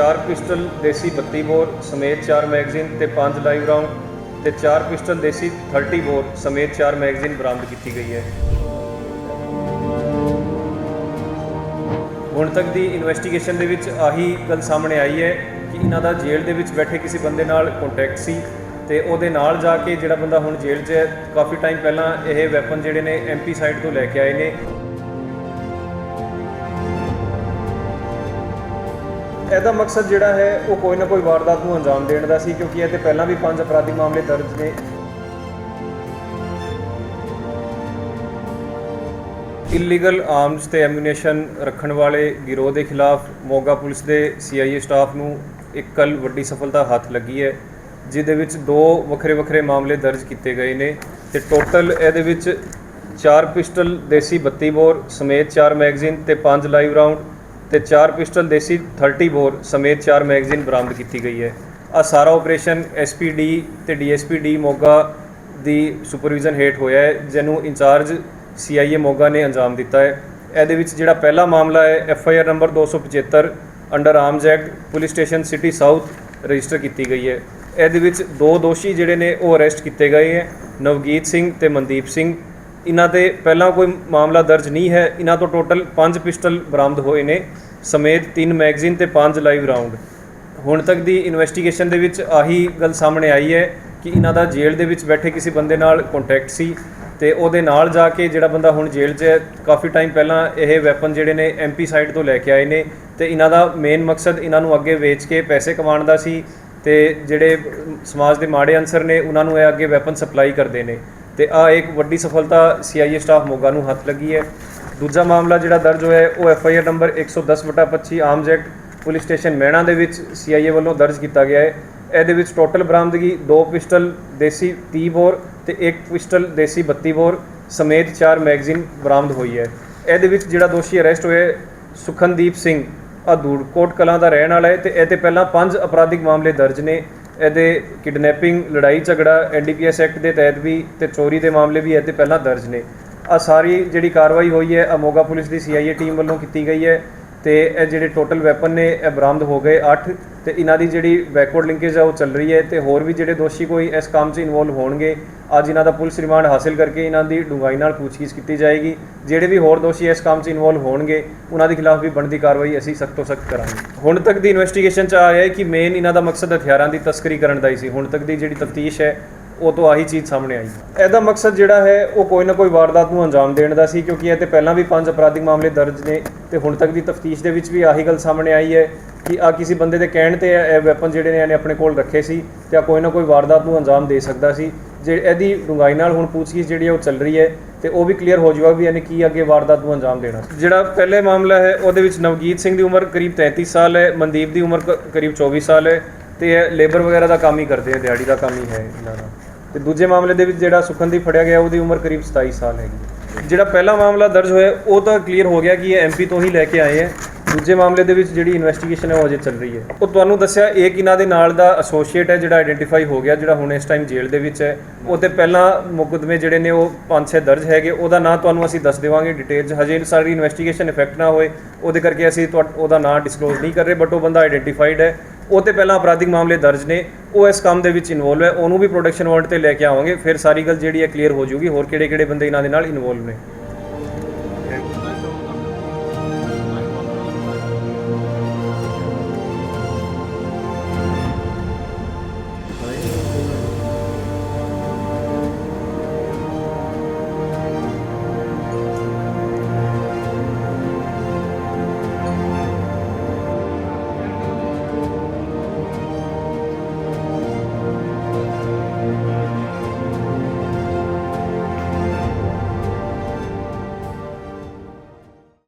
ਚਾਰ ਪਿਸਟਲ ਦੇਸੀ 32 ਬੋਰ ਸਮੇਤ ਚਾਰ ਮੈਗਜ਼ੀਨ ਤੇ ਪੰਜ ਲਾਈਵ ਰਾਉਂਡ ਤੇ ਚਾਰ ਪਿਸਟਲ ਦੇਸੀ 30 ਬੋਰ ਸਮੇਤ ਚਾਰ ਮੈਗਜ਼ੀਨ ਬਰਾਮਦ ਕੀਤੀ ਗਈ ਹੈ। ਹੁਣ ਤੱਕ ਦੀ ਇਨਵੈਸਟੀਗੇਸ਼ਨ ਦੇ ਵਿੱਚ ਆਹੀ ਗੱਲ ਸਾਹਮਣੇ ਆਈ ਹੈ ਕਿ ਇਹਨਾਂ ਦਾ ਜੇਲ੍ਹ ਦੇ ਵਿੱਚ ਬੈਠੇ ਕਿਸੇ ਬੰਦੇ ਨਾਲ ਕੰਟੈਕਟ ਸੀ ਤੇ ਉਹਦੇ ਨਾਲ ਜਾ ਕੇ ਜਿਹੜਾ ਬੰਦਾ ਹੁਣ ਜੇਲ੍ਹ 'ਚ ਹੈ, ਕਾਫੀ ਟਾਈਮ ਪਹਿਲਾਂ ਇਹ ਵੈਪਨ ਜਿਹੜੇ ਨੇ ਐਮਪੀ ਸਾਈਡ ਤੋਂ ਲੈ ਕੇ ਆਏ ਨੇ। ਇਹਦਾ ਮਕਸਦ ਜਿਹੜਾ ਹੈ, ਉਹ ਕੋਈ ਨਾ ਕੋਈ ਵਾਰਦਾਤ ਨੂੰ ਅੰਜਾਮ ਦੇਣ ਦਾ ਸੀ, ਕਿਉਂਕਿ ਇਹ ਤੇ ਪਹਿਲਾਂ ਵੀ ਪੰਜ ਅਪਰਾਧਿਕ ਮਾਮਲੇ ਦਰਜ ਨੇ। ਇਲੀਗਲ ਆਰਮਸ ਤੇ ਐਮੂਨੀਸ਼ਨ ਰੱਖਣ ਵਾਲੇ ਗਿਰੋਹ ਦੇ ਖਿਲਾਫ ਮੋਗਾ ਪੁਲਿਸ ਦੇ ਸੀਆਈਏ ਸਟਾਫ ਨੂੰ ਇੱਕ ਕੱਲ ਵੱਡੀ ਸਫਲਤਾ ਹੱਥ ਲੱਗੀ ਹੈ, ਜਿਹਦੇ ਵਿੱਚ ਦੋ ਵੱਖਰੇ ਵੱਖਰੇ ਮਾਮਲੇ ਦਰਜ ਕੀਤੇ ਗਏ ਨੇ ਤੇ ਟੋਟਲ ਇਹਦੇ ਵਿੱਚ ਚਾਰ ਪਿਸਟਲ, ਦੇਸੀ 32 ਬੋਰ ਸਮੇਤ ਚਾਰ ਮੈਗਜ਼ੀਨ ਤੇ ਪੰਜ ਲਾਈਵ ਰਾਉਂਡ ਤੇ ਚਾਰ ਪਿਸਟਲ ਦੇਸੀ 30 ਬੋਰ ਸਮੇਤ ਚਾਰ ਮੈਗਜ਼ੀਨ ਬਰਾਮਦ ਕੀਤੀ ਗਈ ਹੈ। ਆ ਸਾਰਾ ਆਪਰੇਸ਼ਨ ਐਸਪੀਡੀ ਤੇ ਡੀਐਸਪੀਡੀ ਮੋਗਾ ਦੀ ਸੁਪਰਵਿਜ਼ਨ ਹੇਠ ਹੋਇਆ ਹੈ, ਜਿਹਨੂੰ ਇੰਚਾਰਜ ਸੀਆਈਏ ਮੋਗਾ ਨੇ ਅੰਜਾਮ ਦਿੱਤਾ ਹੈ। ਇਹਦੇ ਵਿੱਚ ਜਿਹੜਾ ਪਹਿਲਾ ਮਾਮਲਾ ਹੈ FIR number 275 under arms act police station city south register ਕੀਤੀ ਗਈ ਹੈ। ਇਹਦੇ ਵਿੱਚ ਦੋ ਦੋਸ਼ੀ ਜਿਹੜੇ ਨੇ ਉਹ ਅਰੈਸਟ ਕੀਤੇ ਗਏ ਹੈ, ਨਵਗੀਤ ਸਿੰਘ ਤੇ ਮਨਦੀਪ ਸਿੰਘ। ਇਹਨਾਂ ਤੇ ਪਹਿਲਾਂ ਕੋਈ ਮਾਮਲਾ ਦਰਜ ਨਹੀਂ ਹੈ। ਇਹਨਾਂ ਤੋਂ ਟੋਟਲ 5 ਪਿਸਟਲ ਬਰਾਮਦ ਹੋਏ ਨੇ, ਸਮੇਤ 3 ਮੈਗਜ਼ੀਨ ਤੇ 5 ਲਾਈਵ ਰਾਉਂਡ। ਹੁਣ ਤੱਕ ਦੀ ਇਨਵੈਸਟੀਗੇਸ਼ਨ ਦੇ ਵਿੱਚ ਆਹੀ ਗੱਲ ਸਾਹਮਣੇ ਆਈ ਹੈ ਕਿ ਇਹਨਾਂ ਦਾ ਜੇਲ੍ਹ ਦੇ ਵਿੱਚ ਬੈਠੇ ਕਿਸੇ ਬੰਦੇ ਨਾਲ ਕੰਟੈਕਟ ਸੀ ਤੇ ਉਹਦੇ ਨਾਲ ਜਾ ਕੇ ਜਿਹੜਾ ਬੰਦਾ ਹੁਣ ਜੇਲ੍ਹ 'ਚ ਹੈ, ਕਾਫੀ ਟਾਈਮ ਪਹਿਲਾਂ ਇਹ ਵੈਪਨ ਜਿਹੜੇ ਨੇ ਐਮਪੀ ਸਾਈਡ ਤੋਂ ਲੈ ਕੇ ਆਏ ਨੇ ਤੇ ਇਹਨਾਂ ਦਾ ਮੇਨ ਮਕਸਦ ਇਹਨਾਂ ਨੂੰ ਅੱਗੇ ਵੇਚ ਕੇ ਪੈਸੇ ਕਮਾਉਣ ਦਾ ਸੀ ਤੇ ਜਿਹੜੇ ਸਮਾਜ ਦੇ ਮਾੜੇ ਅਨਸਰ ਨੇ, ਉਹਨਾਂ ਨੂੰ ਇਹ ਅੱਗੇ ਵੈਪਨ ਸਪਲਾਈ ਕਰਦੇ ਨੇ। ਤੇ ਆ ਇੱਕ ਵੱਡੀ ਸਫਲਤਾ ਸੀਆਈਏ ਸਟਾਫ ਮੋਗਾ ਨੂੰ ਹੱਥ ਲੱਗੀ ਹੈ। ਦੂਜਾ ਮਾਮਲਾ ਜਿਹੜਾ ਦਰਜ ਹੋਇਆ ਹੈ, ਉਹ FIR number 110/25 arms act police station Mehna ਦੇ ਵਿੱਚ ਸੀਆਈਏ ਵੱਲੋਂ ਦਰਜ ਕੀਤਾ ਗਿਆ ਹੈ। ਇਹਦੇ ਵਿੱਚ ਟੋਟਲ ਬਰਾਮਦਗੀ ਦੋ ਪਿਸਟਲ ਦੇਸੀ 30 ਬੋਰ ਤੇ ਇੱਕ ਪਿਸਟਲ ਦੇਸੀ 32 ਬੋਰ ਸਮੇਤ ਚਾਰ ਮੈਗਜ਼ੀਨ ਬਰਾਮਦ ਹੋਈ ਹੈ। ਇਹਦੇ ਵਿੱਚ ਜਿਹੜਾ ਦੋਸ਼ੀ ਅਰੈਸਟ ਹੋਇਆ ਸੁਖਨਦੀਪ ਸਿੰਘ ਅਦੂੜ ਕੋਟ ਕਲਾਂ ਦਾ ਰਹਿਣ ਵਾਲਾ ਹੈ ਤੇ ਇਹ ਤੇ ਪਹਿਲਾਂ ਪੰਜ ਅਪਰਾਧਿਕ ਮਾਮਲੇ ਦਰਜ ਨੇ। ਇਹਦੇ ਕਿਡਨੈਪਿੰਗ, ਲੜਾਈ ਝਗੜਾ ਐਨਡੀਪੀਐਸ ਐਕਟ ਦੇ ਤਹਿਤ ਵੀ ਤੇ ਚੋਰੀ ਦੇ ਮਾਮਲੇ ਵੀ ਇਹਦੇ ਪਹਿਲਾਂ ਦਰਜ ਨੇ। ਆ ਸਾਰੀ ਜਿਹੜੀ ਕਾਰਵਾਈ ਹੋਈ ਹੈ ਅਮੋਗਾ ਪੁਲਿਸ ਦੀ ਸੀਆਈਏ ਟੀਮ ਵੱਲੋਂ ਕੀਤੀ ਗਈ ਹੈ। ਤੇ ਇਹ ਜਿਹੜੇ ਟੋਟਲ ਵੈਪਨ ਨੇ, ਇਹ ਬਰਾਮਦ ਹੋ ਗਏ 8 ਤੇ ਇਹਨਾਂ ਦੀ ਜਿਹੜੀ ਬੈਕਵਰਡ ਲਿੰਕੇਜ ਹੈ ਉਹ ਚੱਲ ਰਹੀ ਹੈ ਤੇ ਹੋਰ ਵੀ ਜਿਹੜੇ ਦੋਸ਼ੀ ਕੋਈ ਇਸ ਕੰਮ 'ਚ ਇਨਵੋਲਵ ਹੋਣਗੇ, ਅੱਜ ਇਹਨਾਂ ਦਾ ਪੁਲਿਸ ਰਿਮਾਂਡ ਹਾਸਲ ਕਰਕੇ ਇਹਨਾਂ ਦੀ ਡੂੰਘਾਈ ਨਾਲ ਪੁੱਛਗਿੱਛ ਕੀਤੀ ਜਾਏਗੀ। ਜਿਹੜੇ ਵੀ ਹੋਰ ਦੋਸ਼ੀ ਇਸ ਕੰਮ 'ਚ ਇਨਵੋਲਵ ਹੋਣਗੇ, ਉਹਨਾਂ ਦੇ ਖਿਲਾਫ ਵੀ ਬਣਦੀ ਕਾਰਵਾਈ ਅਸੀਂ ਸਖਤ ਤੋਂ ਸਖਤ ਕਰਾਂਗੇ। ਹੁਣ ਤੱਕ ਦੀ ਇਨਵੈਸਟੀਗੇਸ਼ਨ 'ਚ ਆਇਆ ਹੈ ਕਿ ਮੇਨ ਇਹਨਾਂ ਦਾ ਮਕਸਦ ਹਥਿਆਰਾਂ ਦੀ ਤਸਕਰੀ ਕਰਨ ਦਾ ਹੀ ਸੀ। ਹੁਣ ਤੱਕ ਦੀ ਜਿਹੜੀ ਤਫਤੀਸ਼ ਹੈ ਉਹ ਤੋਂ ਆਹੀ ਚੀਜ਼ ਸਾਹਮਣੇ ਆਈ। ਇਹਦਾ ਮਕਸਦ ਜਿਹੜਾ ਹੈ, ਉਹ ਕੋਈ ਨਾ ਕੋਈ ਵਾਰਦਾਤ ਨੂੰ ਅੰਜਾਮ ਦੇਣ ਦਾ ਸੀ, ਕਿਉਂਕਿ ਇਹ ਤੇ ਪਹਿਲਾਂ ਵੀ ਪੰਜ ਅਪਰਾਧਿਕ ਮਾਮਲੇ ਦਰਜ ਨੇ ਤੇ ਹੁਣ ਤੱਕ ਦੀ ਤਫਤੀਸ਼ ਦੇ ਵਿੱਚ ਵੀ ਆਹੀ ਗੱਲ ਸਾਹਮਣੇ ਆਈ ਹੈ ਕਿ ਆ ਕਿਸੇ ਬੰਦੇ ਦੇ ਕਹਿਣ ਤੇ ਇਹ ਵੈਪਨ ਜਿਹੜੇ ਨੇ, ਇਹਨੇ ਆਪਣੇ ਕੋਲ ਰੱਖੇ ਸੀ ਤੇ ਆ ਕੋਈ ਨਾ ਕੋਈ ਵਾਰਦਾਤ ਨੂੰ ਅੰਜਾਮ ਦੇ ਸਕਦਾ ਸੀ। ਜੇ ਇਹਦੀ ਡੂੰਘਾਈ ਨਾਲ ਹੁਣ ਪੁੱਛਗਿੱਛ ਜਿਹੜੀ ਹੈ, ਉਹ ਚੱਲ ਰਹੀ ਹੈ ਤੇ ਉਹ ਵੀ ਕਲੀਅਰ ਹੋ ਜਾਊਗਾ ਵੀ ਇਹਨੇ ਕੀ ਅੱਗੇ ਵਾਰਦਾਤ ਨੂੰ ਅੰਜਾਮ ਦੇਣਾ ਜਿਹੜਾ ਪਹਿਲੇ ਮਾਮਲਾ ਹੈ, ਉਹਦੇ ਵਿੱਚ ਨਵਜੀਤ ਸਿੰਘ ਦੀ ਉਮਰ ਕਰੀਬ 33 ਸਾਲ ਹੈ, ਮਨਦੀਪ ਦੀ ਉਮਰ ਕ- ਕਰੀਬ 24 ਸਾਲ ਹੈ ਤੇ ਇਹ ਲੇਬਰ ਵਗੈਰਾ ਦਾ ਕੰਮ ਹੀ ਕਰਦੇ ਆ, ਦਿਹਾੜੀ ਦਾ ਕੰਮ ਹੀ ਹੈ ਇਹਨਾਂ ਦਾ। ਤੇ ਦੂਜੇ ਮਾਮਲੇ ਦੇ ਵਿੱਚ ਜਿਹੜਾ ਸੁਖਨਦੀਪ ਫੜਿਆ ਗਿਆ, ਉਹਦੀ ਉਮਰ ਕਰੀਬ 27 ਸਾਲ ਹੈਗੀ ਜਿਹੜਾ ਪਹਿਲਾ ਮਾਮਲਾ ਦਰਜ ਹੋਇਆ, ਉਹ ਤਾਂ ਕਲੀਅਰ ਹੋ ਗਿਆ ਕਿ ਇਹ ਐਮਪੀ ਤੋਂ ਹੀ ਲੈ ਕੇ ਆਏ ਹੈ। ਦੂਜੇ ਮਾਮਲੇ ਦੇ ਵਿੱਚ ਜਿਹੜੀ ਇਨਵੈਸਟੀਗੇਸ਼ਨ ਹੈ, ਉਹ ਅਜੇ ਚੱਲ ਰਹੀ ਹੈ। ਉਹ ਤੁਹਾਨੂੰ ਦੱਸਿਆ ਇੱਕ ਇਹਨਾਂ ਦੇ ਨਾਲ ਦਾ ਐਸੋਸੀਏਟ ਹੈ, ਜਿਹੜਾ ਆਇਡੈਂਟੀਫਾਈ ਹੋ ਗਿਆ, ਜਿਹੜਾ ਹੁਣ ਇਸ ਟਾਈਮ ਜੇਲ੍ਹ ਦੇ ਵਿੱਚ ਹੈ। ਉਹ ਤੇ ਪਹਿਲਾਂ ਮੁਕਦਮੇ ਜਿਹੜੇ ਨੇ, ਉਹ ਪੰਜ ਛੇ ਦਰਜ ਹੈਗੇ। ਉਹਦਾ ਨਾਂ ਤੁਹਾਨੂੰ ਅਸੀਂ ਦੱਸ ਦੇਵਾਂਗੇ ਡਿਟੇਲ 'ਚ ਹਜੇ ਸਾਡੀ ਇਨਵੈਸਟੀਗੇਸ਼ਨ ਇਫੈਕਟ ਨਾ ਹੋਏ, ਉਹਦੇ ਕਰਕੇ ਅਸੀਂ ਤੁਹਾ- ਉਹਦਾ ਨਾਂ ਡਿਸਕਲੋਜ਼ ਨਹੀਂ ਕਰ ਰਹੇ ਬਟ ਉਹ ਬੰਦਾ ਆਇਡੈਂਟੀਫਾਈਡ ਹੈ। ਉਹ ਤੇ ਪਹਿਲਾਂ ਅਪਰਾਧਿਕ ਮਾਮਲੇ ਦਰਜ ਨੇ। ਉਹ ਇਸ ਕੰਮ ਦੇ ਵਿੱਚ ਇਨਵੋਲਵ ਹੈ, ਉਹਨੂੰ ਵੀ ਪ੍ਰੋਡਕਸ਼ਨ ਵਾਰੰਟ ਤੇ ਲੈ ਕੇ ਆਵਾਂਗੇ, ਫਿਰ ਸਾਰੀ ਗੱਲ ਜਿਹੜੀ ਹੈ ਕਲੀਅਰ ਹੋ ਜਾਊਗੀ, ਹੋਰ ਕਿਹੜੇ ਕਿਹੜੇ ਬੰਦੇ ਇਹਨਾਂ ਦੇ ਨਾਲ ਇਨਵੋਲਵ ਨੇ।